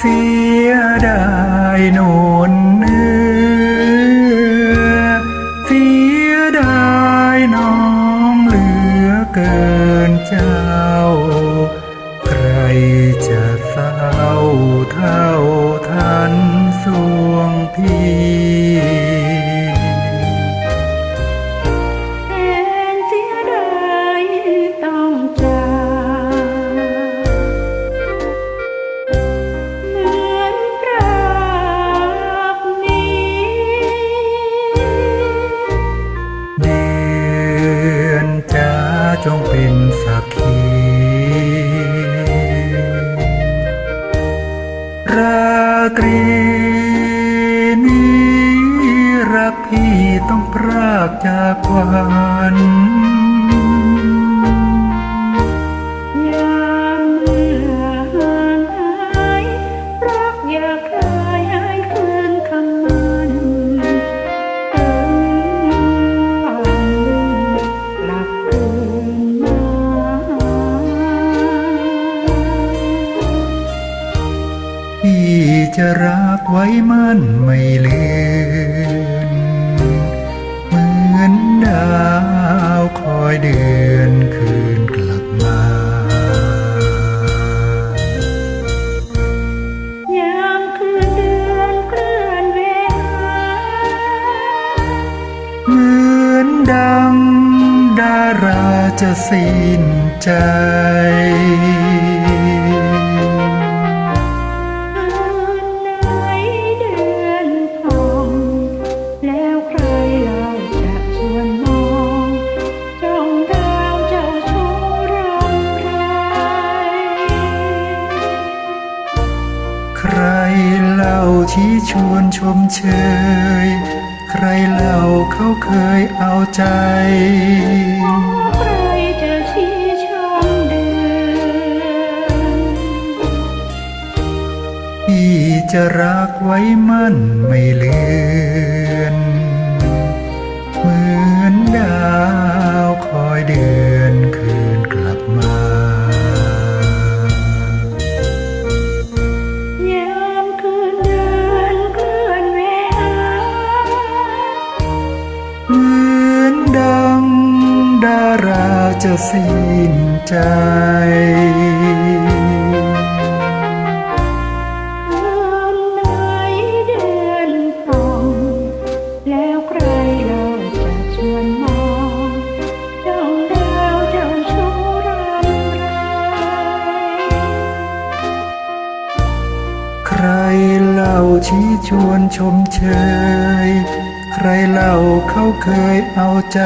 เสียดายโนนเนื้อเสียดายน้องเหลือเกินเจ้า ใครจะเศร้าเท่า จงเป็นสักขี ราตรีนี้รักพี่ต้องพรากจากวันยามเมื่อห่ายรักอยาก จะรักไว้มั่นไม่เลือนเหมือนดาวคอยเดือนคืนกลับมา ยามคืนเดือนเคลื่อนเวหาเหมือนดังดาราจะสิ้นใจ ชี้ชวนชมเชย ใครเล่าเขาเคยเอาใจใครจะชี้ชมเดือนพี่จะรักไว้มั่นไม่เลือน เหมือนดาวคอยเดือนาชู้รำไรใครเล่าชี้ชวนชมเชย ใครเล่าเขาเคยเอาใจ